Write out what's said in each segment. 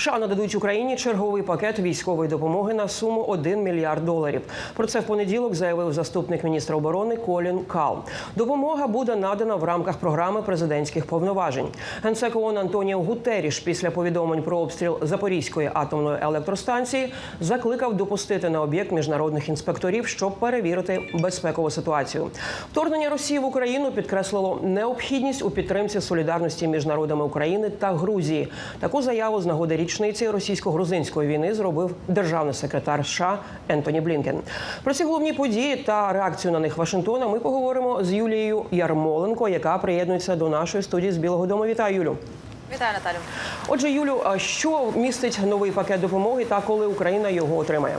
США нададуть Україні черговий пакет військової допомоги на суму 1 мільярд доларів. Про це в понеділок заявив заступник міністра оборони Колін Кал. Допомога буде надана в рамках програми президентських повноважень. Генсек ООН Антоніо Гутеріш після повідомлень про обстріл Запорізької атомної електростанції закликав допустити на об'єкт міжнародних інспекторів, щоб перевірити безпекову ситуацію. Вторгнення Росії в Україну підкреслило необхідність у підтримці солідарності між народами України та Грузії. Таку заяву з нагоди річниці російсько-грузинської війни зробив державний секретар США Ентоні Блінкен. Про ці головні події та реакцію на них Вашингтона ми поговоримо з Юлією Ярмоленко, яка приєднується до нашої студії з Білого Дому. Вітаю, Юлю. Вітаю, Наталю. Отже, Юлю, що містить новий пакет допомоги та коли Україна його отримає?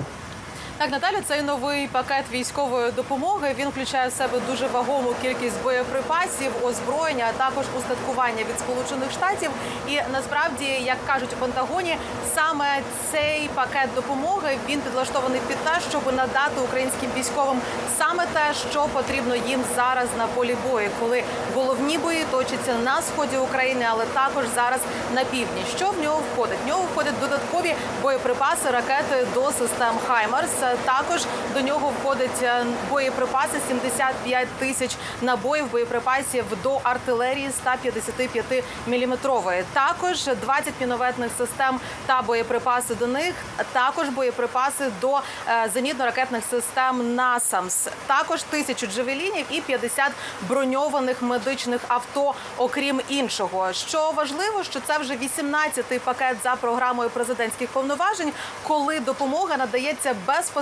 Так, Наталю, цей новий пакет військової допомоги він включає в себе дуже вагому кількість боєприпасів, озброєння, а також устаткування від Сполучених Штатів. І насправді, як кажуть у Пентагоні, саме цей пакет допомоги він підлаштований під те, щоб надати українським військовим саме те, що потрібно їм зараз на полі бою, коли головні бої точаться на сході України, але також зараз на півдні. Що в нього входить? В нього входять додаткові боєприпаси, ракети до систем Хаймарс. Також до нього входять е, боєприпаси 75 тисяч набоїв боєприпасів до артилерії 155 міліметрової. Також 20 мінометних систем та боєприпаси до них. Також боєприпаси до е, зенітно-ракетних систем НАСАМС. Також тисячу джевелінів і 50 броньованих медичних авто, окрім іншого. Що важливо, що це вже 18-й пакет за програмою президентських повноважень, коли допомога надається безпосередньо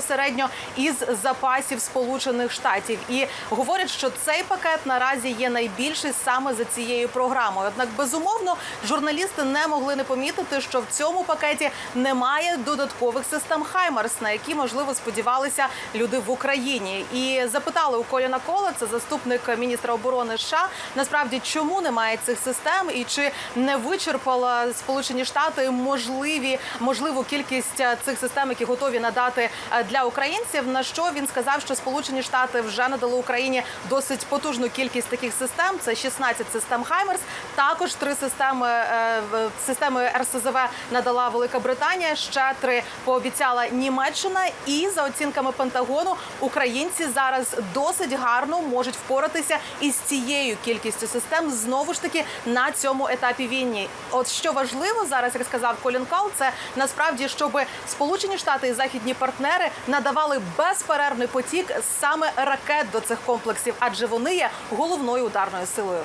із запасів Сполучених Штатів. І говорять, що цей пакет наразі є найбільший саме за цією програмою. Однак, безумовно, журналісти не могли не помітити, що в цьому пакеті немає додаткових систем Хаймарс, на які можливо сподівалися люди в Україні. І запитали у Коліна Кола, це заступник міністра оборони США, насправді чому немає цих систем і чи не вичерпала Сполучені Штати можливі можливу кількість е, цих систем, які готові надати е, для українців. На що він сказав, що Сполучені Штати вже надали Україні досить потужну кількість таких систем. Це 16 систем Хаймерс. Також три системи е, системи РСЗВ надала Велика Британія. Ще три пообіцяла Німеччина. І за оцінками Пентагону, українці зараз досить гарно можуть впоратися із цією кількістю систем знову ж таки на цьому етапі війни. От що важливо зараз, як сказав Колін Кал, це насправді, щоб Сполучені Штати і західні партнери надавали безперервний потік саме ракет до цих комплексів, адже вони є головною ударною силою.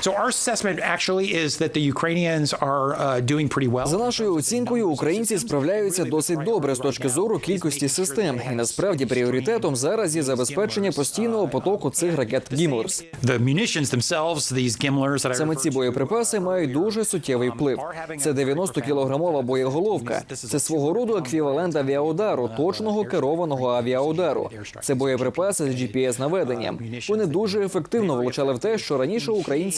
So our assessment actually is that the Ukrainians are uh, doing pretty well. За нашою оцінкою, українці справляються досить добре з точки зору кількості систем, і насправді пріоритетом зараз є забезпечення постійного потоку цих ракет «Гімлерс». The munitions themselves, these Gimlers that Саме ці боєприпаси мають дуже суттєвий вплив. Це 90-кілограмова боєголовка. Це свого роду еквівалент авіаудару, точного керованого авіаудару. Це боєприпаси з gps наведенням. Вони дуже ефективно влучали в те, що раніше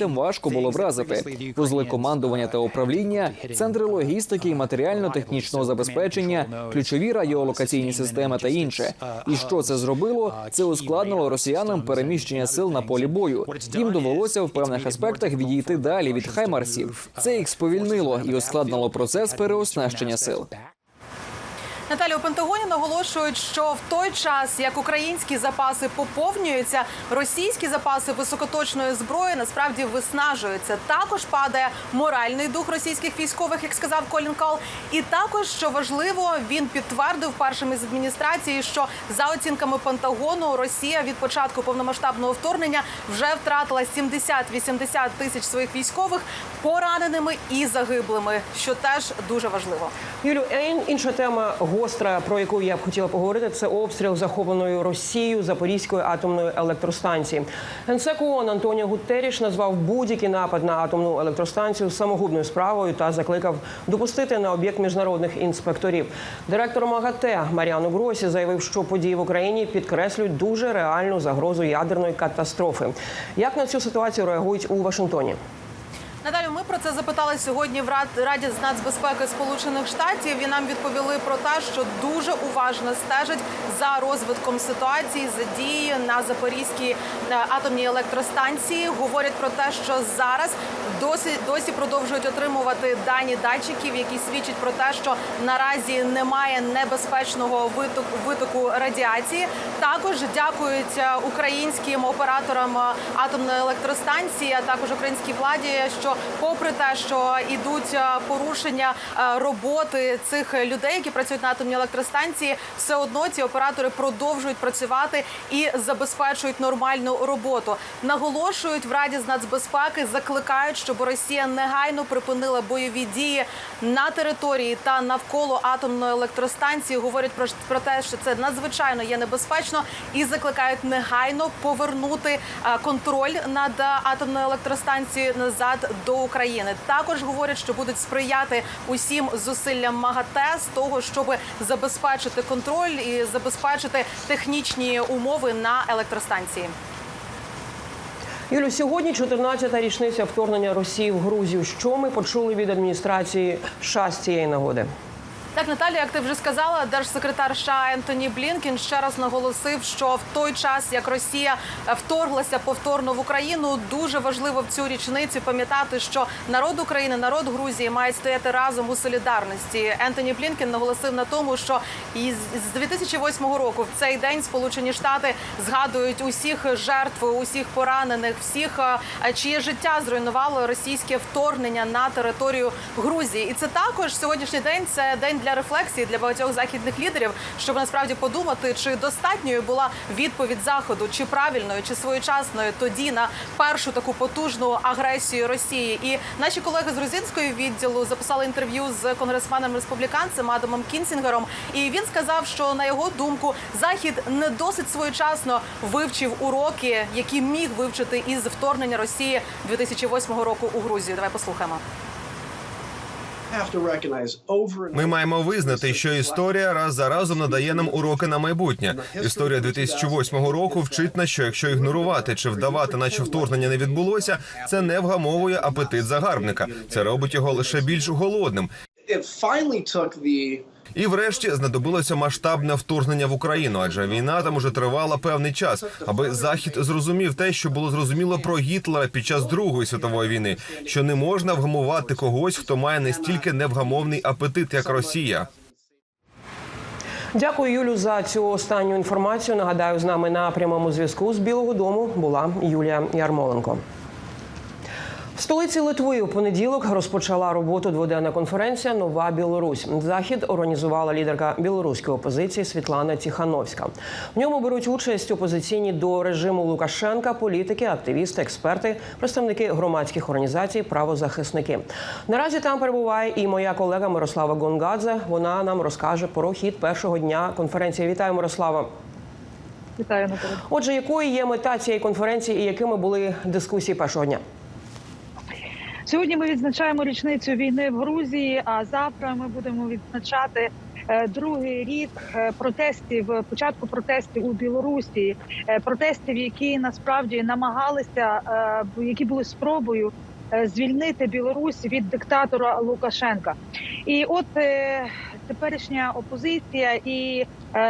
українцям важко було вразити. Вузли командування та управління, центри логістики і матеріально-технічного забезпечення, ключові радіолокаційні системи та інше. І що це зробило? Це ускладнило росіянам переміщення сил на полі бою. Їм довелося в певних аспектах відійти далі від хаймарсів. Це їх сповільнило і ускладнило процес переоснащення сил. Наталі у Пентагоні наголошують, що в той час, як українські запаси поповнюються, російські запаси високоточної зброї насправді виснажуються. Також падає моральний дух російських військових, як сказав Колін Кал. І також, що важливо, він підтвердив першим із адміністрації, що за оцінками Пентагону Росія від початку повномасштабного вторгнення вже втратила 70-80 тисяч своїх військових пораненими і загиблими, що теж дуже важливо. Юлю, е, ін- інша тема гостра, про яку я б хотіла поговорити, це обстріл захопленої Росією Запорізької атомної електростанції. Генсек ООН Антоніо Гутеріш назвав будь-який напад на атомну електростанцію самогубною справою та закликав допустити на об'єкт міжнародних інспекторів. Директор МАГАТЕ Маріано Гросі заявив, що події в Україні підкреслюють дуже реальну загрозу ядерної катастрофи. Як на цю ситуацію реагують у Вашингтоні? Наталю, ми про це запитали сьогодні в Рад- Раді з нацбезпеки Сполучених Штатів. І нам відповіли про те, що дуже уважно стежать за розвитком ситуації, за дії на Запорізькій е, атомній електростанції. Говорять про те, що зараз досі досі продовжують отримувати дані датчиків, які свідчать про те, що наразі немає небезпечного витоку, витоку радіації. Також дякують е, українським операторам е, атомної електростанції, а також українській владі, що попри те, що ідуть е, порушення е, роботи цих людей, які працюють на атомній електростанції, все одно ці оператори продовжують працювати і забезпечують нормальну роботу. Наголошують в Раді з нацбезпеки, закликають, щоб Росія негайно припинила бойові дії на території та навколо атомної електростанції. Говорять про, те, що це надзвичайно є небезпечно, і закликають негайно повернути е, контроль над атомною електростанцією назад до України. Також говорять, що будуть сприяти усім зусиллям МАГАТЕ з того, щоб забезпечити контроль і забезпечити технічні умови на електростанції. Юлю, сьогодні 14-та річниця вторгнення Росії в Грузію. Що ми почули від адміністрації США з цієї нагоди? Так, Наталія, як ти вже сказала, держсекретар США Ентоні Блінкін ще раз наголосив, що в той час, як Росія вторглася повторно в Україну, дуже важливо в цю річницю пам'ятати, що народ України, народ Грузії мають стояти разом у солідарності. Ентоні Блінкін наголосив на тому, що з 2008 року в цей день Сполучені Штати згадують усіх жертв, усіх поранених, всіх, е, чиє життя зруйнувало російське вторгнення на територію Грузії. І це також сьогоднішній день це день для рефлексії для багатьох західних лідерів, щоб насправді подумати, чи достатньою була відповідь заходу, чи правильною, чи своєчасною тоді на першу таку потужну агресію Росії. І наші колеги з грузинської відділу записали інтерв'ю з конгресменом республіканцем Адамом Кінсінгером. І він сказав, що на його думку захід не досить своєчасно вивчив уроки, які міг вивчити із вторгнення Росії 2008 року у Грузію. Давай послухаємо. Ми маємо визнати, що історія раз за разом надає нам уроки на майбутнє. Історія 2008 року вчить нас, що якщо ігнорувати чи вдавати, наче вторгнення не відбулося, це не вгамовує апетит загарбника. Це робить його лише більш голодним. it finally took the І врешті знадобилося масштабне вторгнення в Україну, адже війна там уже тривала певний час, аби захід зрозумів те, що було зрозуміло про Гітлера під час Другої світової війни, що не можна вгамувати когось, хто має настільки невгамовний апетит, як Росія. Дякую, Юлю, за цю останню інформацію. Нагадаю, з нами на прямому зв'язку з Білого Дому була Юлія Ярмоленко. В столиці Литви у понеділок розпочала роботу дводенна конференція Нова Білорусь. Захід організувала лідерка білоруської опозиції Світлана Тіхановська. В ньому беруть участь опозиційні до режиму Лукашенка, політики, активісти, експерти, представники громадських організацій, правозахисники. Наразі там перебуває і моя колега Мирослава Гонгадзе. Вона нам розкаже про хід першого дня конференції. Вітаю, Мирослава. Вітаю Наталя. Отже, якою є мета цієї конференції і якими були дискусії першого дня? Сьогодні ми відзначаємо річницю війни в Грузії. А завтра ми будемо відзначати е, другий рік е, протестів, е, початку протестів у Білорусі, протестів, які насправді намагалися, які були спробою звільнити Білорусь від диктатора Лукашенка. І от теперішня опозиція і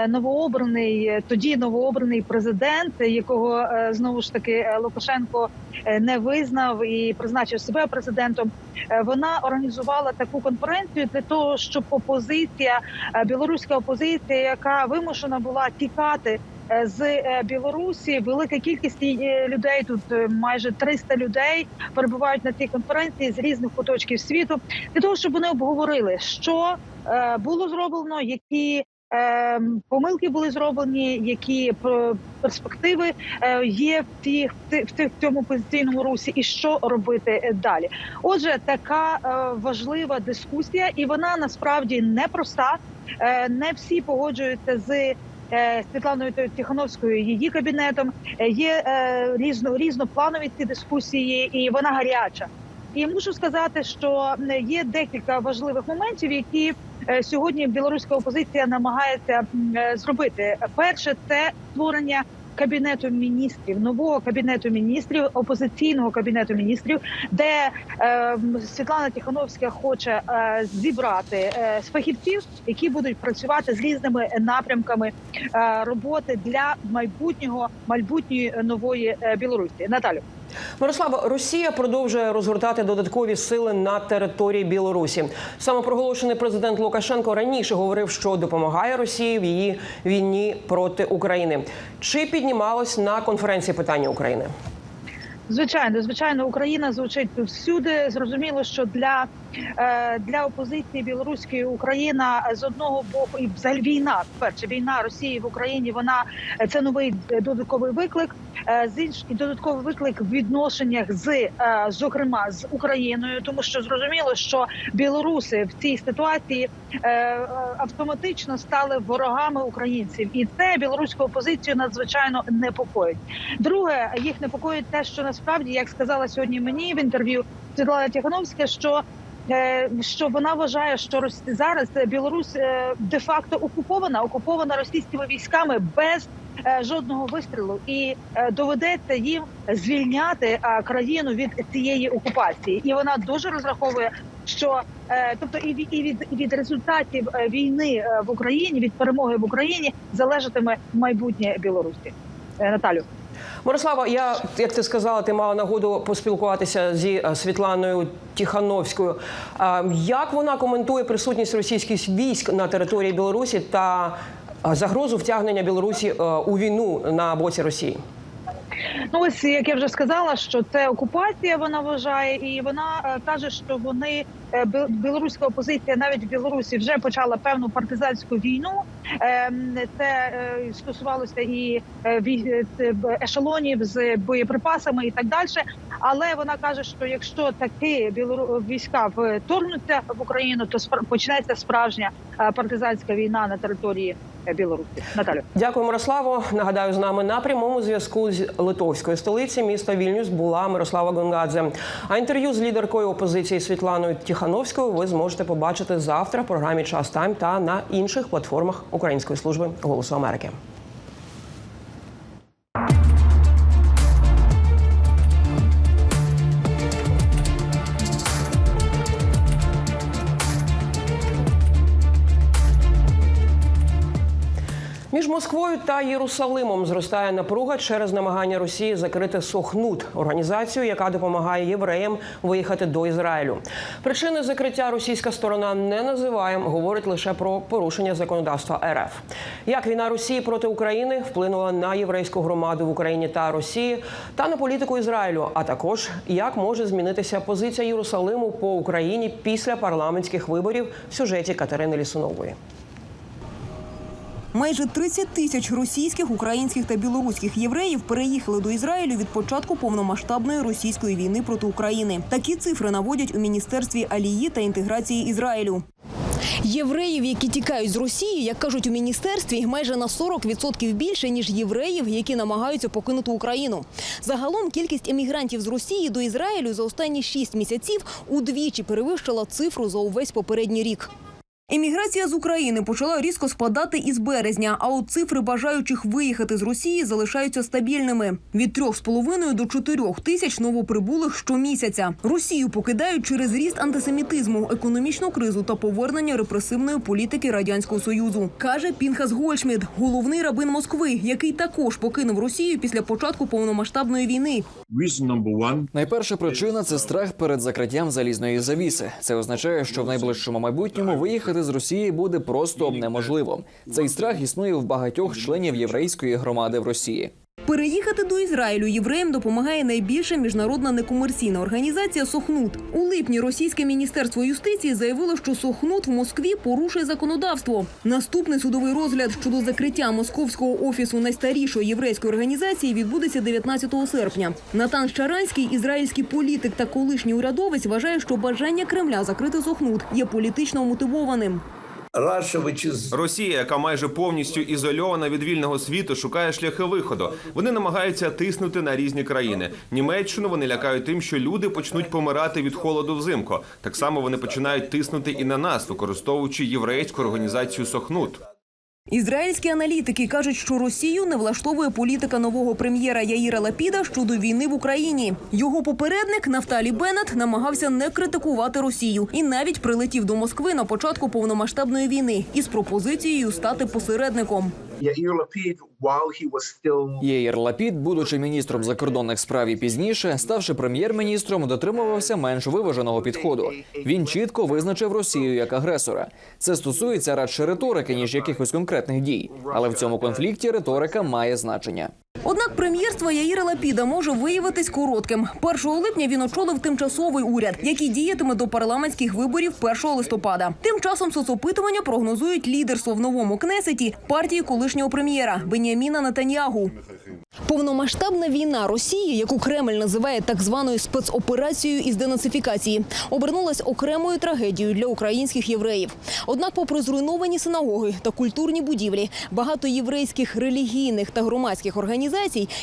новообраний е, тоді новообраний президент, якого е, знову ж таки е, Лукашенко е, не визнав і призначив себе президентом. е, Вона організувала таку конференцію для того, щоб опозиція, е, білоруська опозиція, яка вимушена була тікати. е, З е, Білорусі велика кількість е, людей тут е, майже 300 людей перебувають на цій конференції з різних куточків світу для того, щоб вони обговорили, що е, було зроблено, які е, помилки були зроблені, які е, перспективи е, є в ті в ті- цьому позиційному русі, і що робити е, далі. Отже, така важлива дискусія, і вона насправді непроста. Не всі погоджуються з. Світланою Тихановською її кабінетом є різно різнопланові ці дискусії, і вона гаряча. І мушу сказати, що є декілька важливих моментів, які сьогодні білоруська опозиція намагається е, зробити. Перше це створення кабінету міністрів, нового кабінету міністрів, опозиційного кабінету міністрів, де е, Світлана Тихановська хоче е, зібрати е, фахівців, які будуть працювати з різними напрямками е, роботи для майбутнього майбутньої нової е, Білорусі. Наталю. Мирослава, Росія продовжує розгортати додаткові сили на території Білорусі. Самопроголошений президент Лукашенко раніше говорив, що допомагає Росії в її війні проти України. Чи піднімалось на конференції питання України? Звичайно, звичайно, Україна звучить всюди. Зрозуміло, що для, для опозиції білоруської Україна з одного боку і взагалі війна, перше війна Росії в Україні. Вона е, це новий додатковий виклик. Е, з іншого додатковий виклик в відношеннях з е, зокрема з Україною, тому що зрозуміло, що білоруси в цій ситуації е, е, автоматично стали ворогами українців, і це білоруську опозицію надзвичайно непокоїть. Друге, їх непокоїть те, що насправді, як сказала сьогодні мені в інтерв'ю Світлана Тихановська, що е, що вона вважає, що зараз Білорусь е, де-факто окупована, окупована російськими військами без е, жодного вистрілу, і е, доведеться їм звільняти е, країну від цієї окупації, і вона дуже розраховує, що е, тобто і від, і від, від результатів е, війни е, в Україні, від перемоги в Україні залежатиме майбутнє Білорусі. Е, Наталю. Мирослава, я як ти сказала, ти мала нагоду поспілкуватися зі е, Світланою Тихановською. Як вона коментує присутність російських військ на території Білорусі та е, загрозу втягнення Білорусі е, у війну на боці Росії? Ну ось як я вже сказала, що це окупація. Вона вважає, і вона е, каже, що вони е, білоруська опозиція навіть в Білорусі вже почала певну партизанську війну. Ем, Це е, стосувалося і ешелонів з боєприпасами і так далі. Але вона каже, що якщо білору війська вторгнуться в Україну, то почнеться справжня партизанська війна на території Білорусі. Наталю. Дякую, Мирославо. Нагадаю, з нами на прямому зв'язку з литовської столиці міста Вільнюс була Мирослава Гонгадзе. А інтерв'ю з лідеркою опозиції Світланою Тихановською ви зможете побачити завтра в програмі Час Тайм та на інших платформах Української служби голосу Америки. Москвою та Єрусалимом зростає напруга через намагання Росії закрити Сохнут організацію, яка допомагає євреям виїхати до Ізраїлю. Причини закриття російська сторона не називає, говорить лише про порушення законодавства РФ. Як війна Росії проти України вплинула на єврейську громаду в Україні та Росії та на політику Ізраїлю, а також як може змінитися позиція Єрусалиму по Україні після парламентських виборів в сюжеті Катерини Лісунової. Майже 30 тисяч російських, українських та білоруських євреїв переїхали до Ізраїлю від початку повномасштабної російської війни проти України. Такі цифри наводять у міністерстві алії та інтеграції Ізраїлю. Євреїв, які тікають з Росії, як кажуть у міністерстві, майже на 40% більше ніж євреїв, які намагаються покинути Україну. Загалом кількість емігрантів з Росії до Ізраїлю за останні 6 місяців удвічі перевищила цифру за увесь попередній рік. Еміграція з України почала різко спадати із березня, а от цифри бажаючих виїхати з Росії залишаються стабільними від 3,5 до 4 тисяч новоприбулих щомісяця. Росію покидають через ріст антисемітизму, економічну кризу та повернення репресивної політики радянського союзу, каже Пінхас Гольшмід, головний рабин Москви, який також покинув Росію після початку повномасштабної війни. Найперша причина це страх перед закриттям залізної завіси. Це означає, що в найближчому майбутньому виїхати з Росії буде просто неможливо. Цей страх існує в багатьох членів єврейської громади в Росії. Переїхати до Ізраїлю євреям допомагає найбільша міжнародна некомерційна організація Сохнут. У липні російське міністерство юстиції заявило, що Сохнут в Москві порушує законодавство. Наступний судовий розгляд щодо закриття московського офісу найстарішої єврейської організації відбудеться 19 серпня. Натан Щаранський, ізраїльський політик та колишній урядовець, вважає, що бажання Кремля закрити Сохнут є політично мотивованим. Росія, яка майже повністю ізольована від вільного світу, шукає шляхи виходу. Вони намагаються тиснути на різні країни. Німеччину вони лякають тим, що люди почнуть помирати від холоду взимку. Так само вони починають тиснути і на нас, використовуючи єврейську організацію Сохнут. Ізраїльські аналітики кажуть, що Росію не влаштовує політика нового прем'єра Яїра Лапіда щодо війни в Україні. Його попередник Нафталі Беннет намагався не критикувати Росію і навіть прилетів до Москви на початку повномасштабної війни із пропозицією стати посередником. Єєр Лапід, будучи міністром закордонних справ і пізніше, ставши прем'єр-міністром, дотримувався менш виваженого підходу. Він чітко визначив Росію як агресора. Це стосується радше риторики ніж якихось конкретних дій. Але в цьому конфлікті риторика має значення. Однак прем'єрство Яїра Лапіда може виявитись коротким. 1 липня він очолив тимчасовий уряд, який діятиме до парламентських виборів 1 листопада. Тим часом соцопитування прогнозують лідерство в новому кнесеті партії колишнього прем'єра Беніаміна Нетаньягу. Повномасштабна війна Росії, яку Кремль називає так званою спецоперацією із денацифікації, обернулась окремою трагедією для українських євреїв. Однак, попри зруйновані синагоги та культурні будівлі, багато єврейських релігійних та громадських організацій,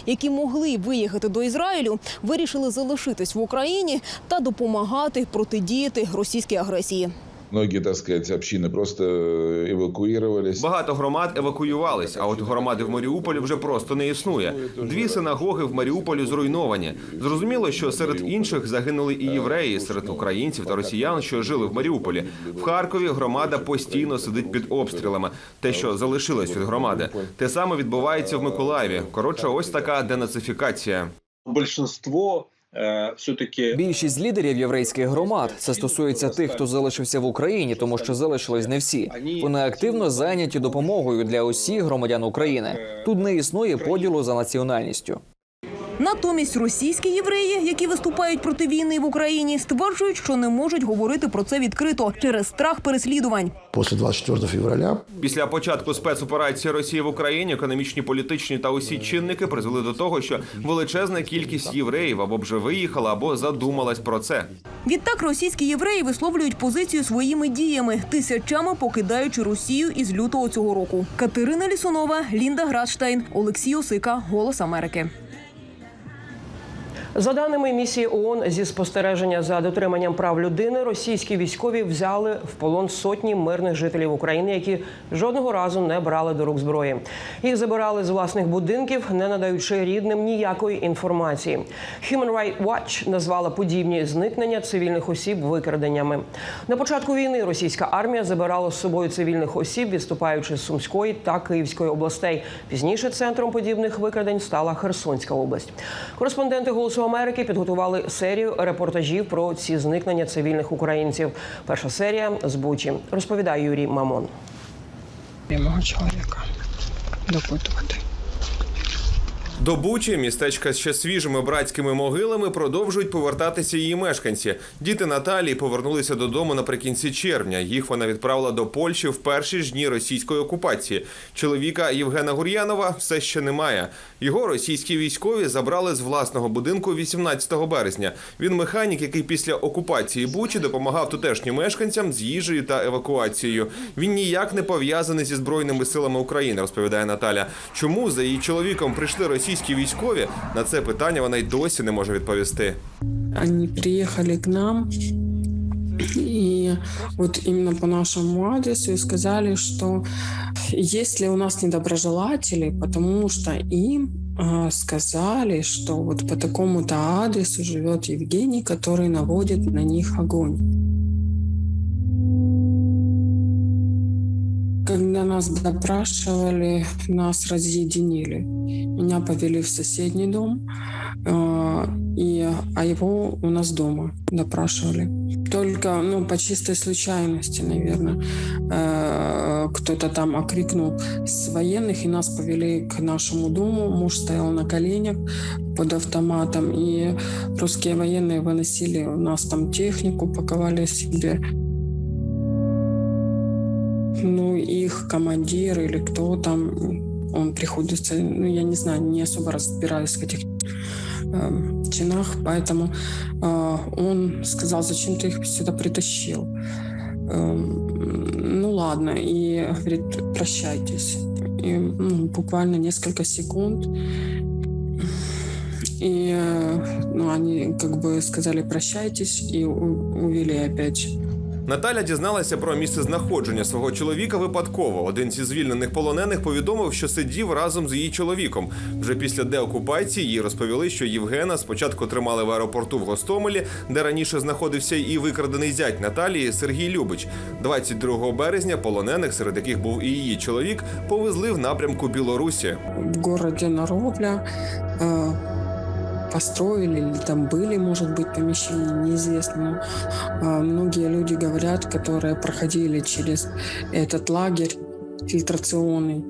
які могли виїхати до Ізраїлю, вирішили залишитись в Україні та допомагати протидіяти російській агресії Многие, так сказать, общины просто э, эвакуировались. Багато громад евакуювались, а от громади в Маріуполі вже просто не існує. Дві синагоги в Маріуполі зруйновані. Зрозуміло, що серед інших загинули і євреї, серед українців та росіян, що жили в Маріуполі. В Харкові громада постійно сидить під обстрілами. Те, що залишилось від громади, те саме відбувається в Миколаєві. Коротше, ось така денацифікація. большинство э, все-таки Більшість лідерів єврейських громад це стосується тих, хто залишився в Україні, тому що залишились не всі. Вони активно зайняті допомогою для усіх громадян України. Тут не існує поділу за національністю. Натомість російські євреї, які виступають проти війни в Україні, стверджують, що не можуть говорити про це відкрито через страх переслідувань. После 24 февраля Після початку спецоперації Росії в Україні економічні, політичні та усі чинники призвели до того, що величезна кількість євреїв або вже виїхала, або задумалась про це. Відтак російські євреї висловлюють позицію своїми діями, тисячами покидаючи Росію із лютого цього року. Катерина Лісунова, Лінда Градштайн, Олексій Осика, Голос Америки. За даними місії ООН зі спостереження за дотриманням прав людини, російські військові взяли в полон сотні мирних жителів України, які жодного разу не брали до рук зброї. Їх забирали з власних будинків, не надаючи рідним ніякої інформації. Human Rights Watch назвала подібні зникнення цивільних осіб викраденнями. На початку війни російська армія забирала з собою цивільних осіб, відступаючи з Сумської та Київської областей. Пізніше центром подібних викрадень стала Херсонська область. Кореспонденти Голосу Америки підготували серію репортажів про ці зникнення цивільних українців. Перша серія з Бучі розповідає Юрій Мамон. Мого чоловіка допитувати. До Бучі, містечка з ще свіжими братськими могилами, продовжують повертатися її мешканці. Діти Наталії повернулися додому наприкінці червня. Їх вона відправила до Польщі в перші ж дні російської окупації. Чоловіка Євгена Гур'янова все ще немає. Його російські військові забрали з власного будинку 18 березня. Він механік, який після окупації Бучі допомагав тутешнім мешканцям з їжею та евакуацією. Він ніяк не пов'язаний зі збройними силами України, розповідає Наталя. Чому за її чоловіком прийшли російські військові? На це питання вона й досі не може відповісти. Они приехали к нам и вот именно по нашему адресу и сказали, что есть ли у нас недоброжелатели, потому что им а, сказали, что вот по такому-то адресу живет Евгений, который наводит на них огонь. Нас допрашивали, нас разъединили. Меня повели в соседний дом, э, и, а его у нас дома допрашивали. Только, ну, по чистой случайности, наверное, э, кто-то там окрикнул с военных, и нас повели к нашему дому. Муж стоял на коленях под автоматом, и русские военные выносили у нас там технику, паковали себе ну, их командир или кто там, он приходится, ну, я не знаю, не особо разбираюсь в этих э, чинах, поэтому э, он сказал, зачем ты их сюда притащил? Э, ну, ладно, и говорит, прощайтесь. И, ну, буквально несколько секунд, и э, ну, они как бы сказали прощайтесь и увели опять Наталя дізналася про місце знаходження свого чоловіка випадково. Один зі звільнених полонених повідомив, що сидів разом з її чоловіком. Вже після деокупації їй розповіли, що Євгена спочатку тримали в аеропорту в Гостомелі, де раніше знаходився і викрадений зять Наталії Сергій Любич. 22 березня полонених, серед яких був і її чоловік, повезли в напрямку Білорусі. В городе Наровля э, построили или там были, может быть, помещения, неизвестно. Но, э, многие люди говорят, которые проходили через этот лагерь фильтрационный,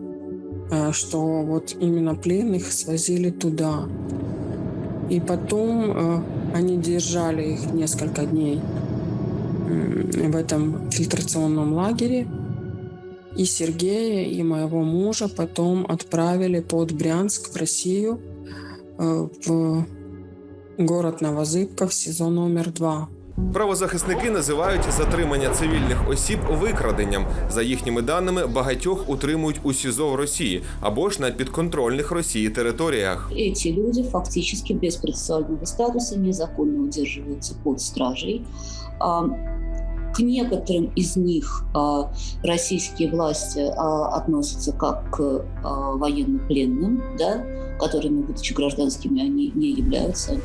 э, что вот именно пленных свозили туда. И потом э, они держали их несколько дней в этом фильтрационном лагере. И Сергея, и моего мужа потом отправили под Брянск в Россию, в город Новозыбка, в СИЗО номер два. Правозахисники називають затримання цивільних осіб викраденням. За їхніми даними, багатьох утримують у СІЗО в Росії або ж на підконтрольних Росії територіях. Эти люди фактически без процессуального статуса незаконно удерживаются под стражей. А, К некоторым из них а, российские власти а, относятся как к а, военнопленным, да, которыми, будучи гражданскими, они не являются.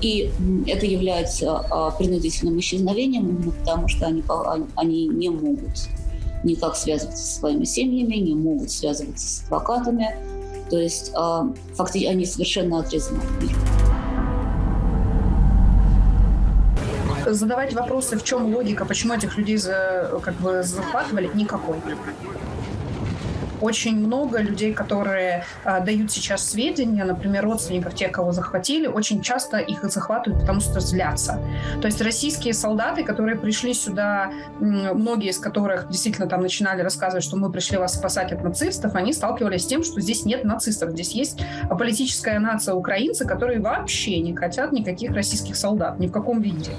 И это является а, принудительным исчезновением, потому что они, они- они не могут никак связываться со своими семьями, не могут связываться с адвокатами. То есть а, фактически они совершенно отрезаны от мира. задавать вопросы, в чем логика, почему этих людей за, как бы захватывали, никакой. Очень много людей, которые а, дают сейчас сведения, например, родственников тех, кого захватили, очень часто их захватывают, потому что злятся. То есть российские солдаты, которые пришли сюда, многие из которых действительно там начинали рассказывать, что мы пришли вас спасать от нацистов, они сталкивались с тем, что здесь нет нацистов, здесь есть политическая нация украинцы, которые вообще не хотят никаких российских солдат, ни в каком виде.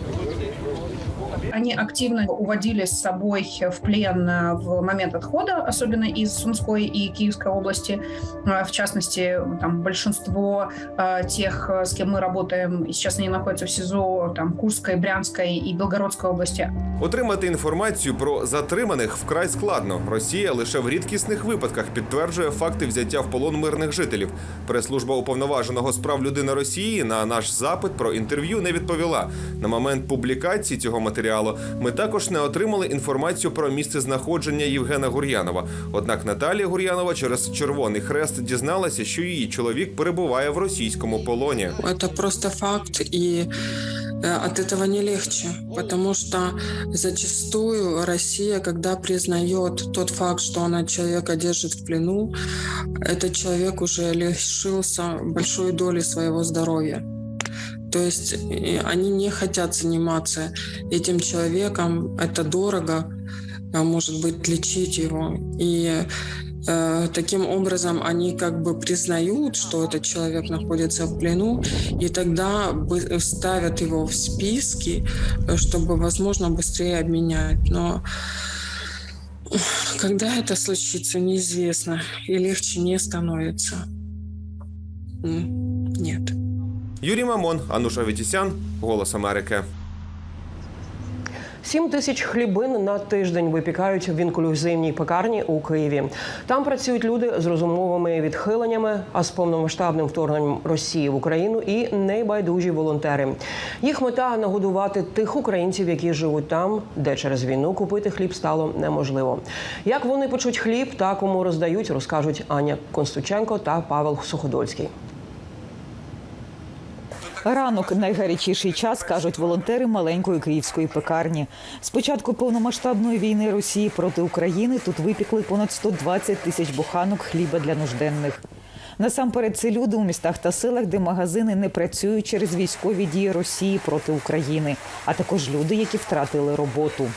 Они активно уводили с собой в плен э, в момент отхода, особенно из Сумской и Киевской области. Э, В частности, там большинство э, тех, э, с кем мы работаем, и сейчас они находятся в СИЗО там, Курской, Брянской и Белгородской области. Отримати інформацію про затриманих вкрай складно. Росія лише в рідкісних випадках підтверджує факти взяття в полон мирних жителів. Прес-служба уповноваженого з прав людини Росії на наш запит про інтерв'ю не відповіла. На момент публікації цього матеріалу ми також не отримали інформацію про місце знаходження Євгена Гур'янова. Однак Наталія Гур'янова через Червоний Хрест дізналася, що її чоловік перебуває в російському полоні. Это просто факт, и э, от этого не легче, потому что зачастую Россия, когда признает тот факт, что она человека держит в плену, этот человек уже лишился большой доли своего здоровья. То есть они не хотят заниматься этим человеком, это дорого, а может быть, лечить его. И Э, Таким образом, они как бы признают, что этот человек находится в плену, и тогда ставят его в списки, чтобы, возможно, быстрее обменять. Но когда это случится, неизвестно, и легче не становится. Нет. Юрій Мамон, Ануш Аветісян, Голос Америки. Сім тисяч хлібин на тиждень випікають в інклюзивній пекарні у Києві. Там працюють люди з розумовими відхиленнями, а з повномасштабним вторгненням Росії в Україну і небайдужі волонтери. Їх мета нагодувати тих українців, які живуть там, де через війну купити хліб стало неможливо. Як вони печуть хліб та кому роздають, розкажуть Аня Констученко та Павел Суходольський. Ранок найгарячіший час кажуть волонтери маленької київської пекарні. З початку повномасштабної війни Росії проти України тут випікли понад 120 тисяч буханок хліба для нужденних. Насамперед, це люди у містах та селах, де магазини не працюють через військові дії Росії проти України, а також люди, які втратили роботу.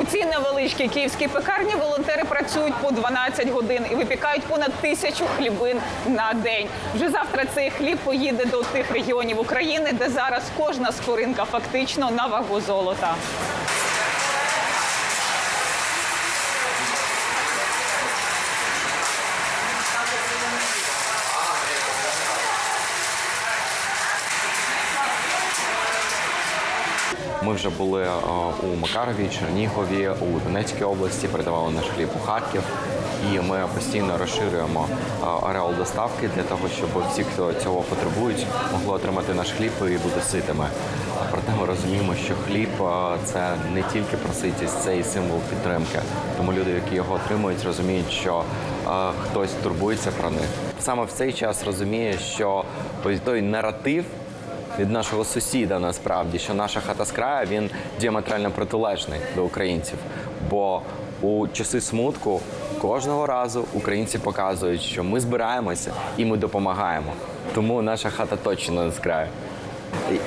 У цій невеличкій київській пекарні волонтери працюють по 12 годин і випікають понад тисячу хлібин на день. Вже завтра цей хліб поїде до тих регіонів України, де зараз кожна скоринка фактично на вагу золота. Ми вже були е, у Макарові, Чернігові, у Донецькій області, передавали наш хліб у Харків. І ми постійно розширюємо е, ареал доставки для того, щоб всі, хто цього потребують, могли отримати наш хліб і бути ситими. Проте ми розуміємо, що хліб е, це не тільки про ситість, це і символ підтримки. Тому люди, які його отримують, розуміють, що хтось турбується про них. Саме в цей час розуміє, що той наратив від нашого сусіда насправді, що наша хата з краю він діаметрально протилежний до українців. Бо у часи смутку кожного разу українці показують, що ми збираємося і ми допомагаємо. Тому наша хата точно з краю.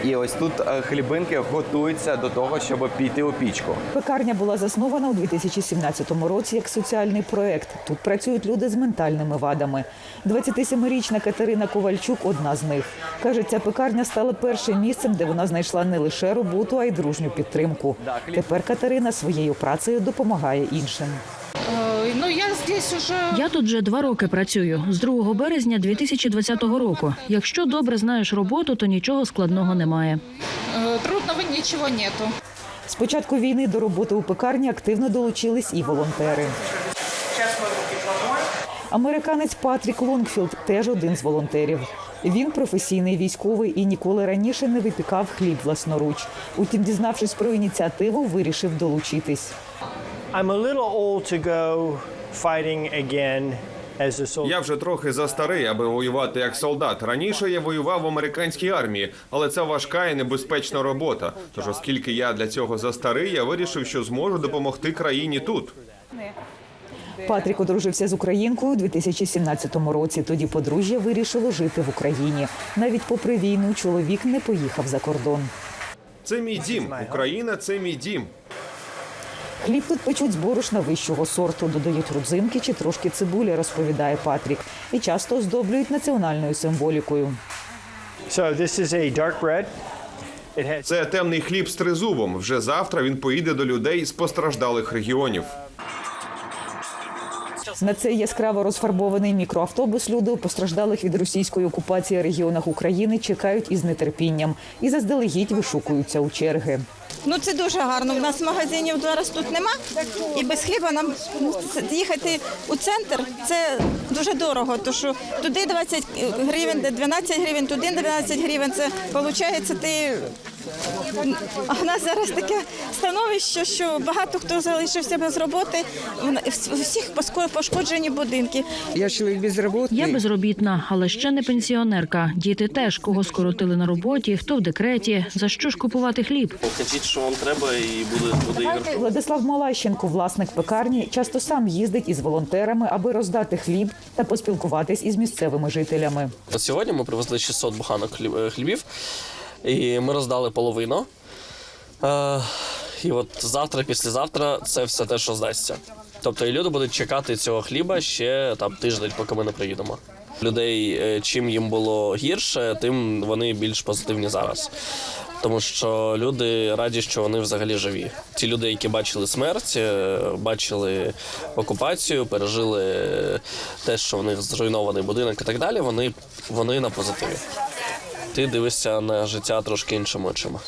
І- ось тут е, хлібинки готуються до того, щоб піти у пічку. Пекарня була заснована у 2017 році як соціальний проект. Тут працюють люди з ментальними вадами. 27-річна Катерина Ковальчук одна з них. Каже, ця пекарня стала першим місцем, де вона знайшла не лише роботу, а й дружню підтримку. Тепер Катерина своєю працею допомагає іншим. Ну я здесь уже я тут вже два роки працюю з 2 березня 2020 року. Якщо добре знаєш роботу, то нічого складного немає. Трудного нічого нету. З початку війни до роботи у пекарні активно долучились і волонтери. Американець Патрік Лонгфілд теж один з волонтерів. Він професійний військовий і ніколи раніше не випікав хліб власноруч. Утім, дізнавшись про ініціативу, вирішив долучитись. I'm a little old to go fighting again as a soldier. Я вже трохи застарий, аби воювати як солдат. Раніше я воював в американській армії, але це важка і небезпечна робота. Тож, оскільки я для цього застарий, я вирішив, що зможу допомогти країні тут. Патрік одружився з українкою у 2017 році. Тоді подружжя вирішило жити в Україні. Навіть попри війну чоловік не поїхав за кордон. Це мій дім. Україна це мій дім. Хліб тут печуть з борошна вищого сорту, додають родзинки чи трошки цибулі, розповідає Патрік, і часто оздоблюють національною символікою. So this is a dark bread. Це темний хліб з тризубом. Вже завтра він поїде до людей з постраждалих регіонів. На цей яскраво розфарбований мікроавтобус люди у постраждалих від російської окупації регіонах України чекають із нетерпінням і заздалегідь вишукуються у черги. Ну це дуже гарно. У нас магазинів зараз тут нема, і без хліба нам їхати у центр це дуже дорого. тому що туди 20 гривень, де 12 гривень, туди 12 гривень. Це виходить, ти а в нас зараз таке становище, що багато хто залишився без роботи. в- всіх пошкоджені будинки. Я чоловік безробітний. Я безробітна, але ще не пенсіонерка. Діти теж кого скоротили на роботі, хто в декреті. За що ж купувати хліб? Кажіть, що вам треба, і буде буде ігор. Владислав Малащенко, власник пекарні, часто сам їздить із волонтерами, аби роздати хліб та поспілкуватись із місцевими жителями. Сьогодні ми привезли 600 буханок хліб- е, хлібів, і ми роздали половину. Е, і от завтра, післязавтра це все те, що здасться. Тобто і люди будуть чекати цього хліба ще там тиждень, поки ми не приїдемо. Людей, е, чим їм було гірше, тим вони більш позитивні зараз. Тому що люди раді, що вони взагалі живі. Ті люди, які бачили смерть, е, бачили окупацію, пережили те, що в них зруйнований будинок і так далі. Вони, вони на позитиві. Ти дивишся на життя трошки іншими очима.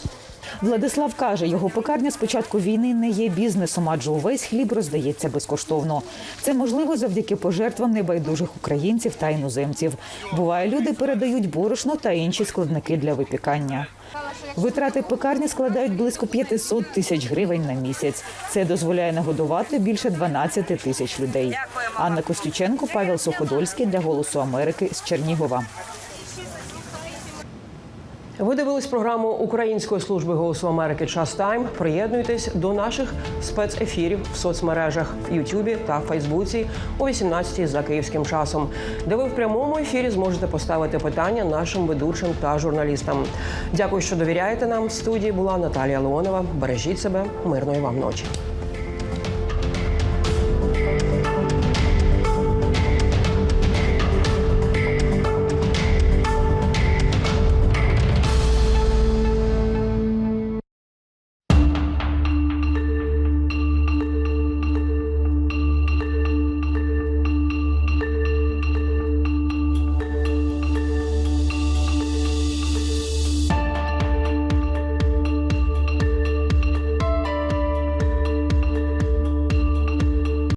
Владислав каже, його пекарня з початку війни не є бізнесом, адже увесь хліб роздається безкоштовно. Це можливо завдяки пожертвам небайдужих українців та іноземців. Буває, люди передають борошно та інші складники для випікання. Витрати пекарні складають близько 500 тисяч гривень на місяць. Це дозволяє нагодувати більше 12 тисяч людей. Анна Костюченко, Павел Суходольський для Голосу Америки з Чернігова. Ви дивились програму Української служби голосу Америки Час Тайм. Приєднуйтесь до наших спецефірів в соцмережах в Ютубі та Фейсбуці о 18 за київським часом, де ви в прямому ефірі зможете поставити питання нашим ведучим та журналістам. Дякую, що довіряєте нам. В студії була Наталія Леонова. Бережіть себе, мирної вам ночі.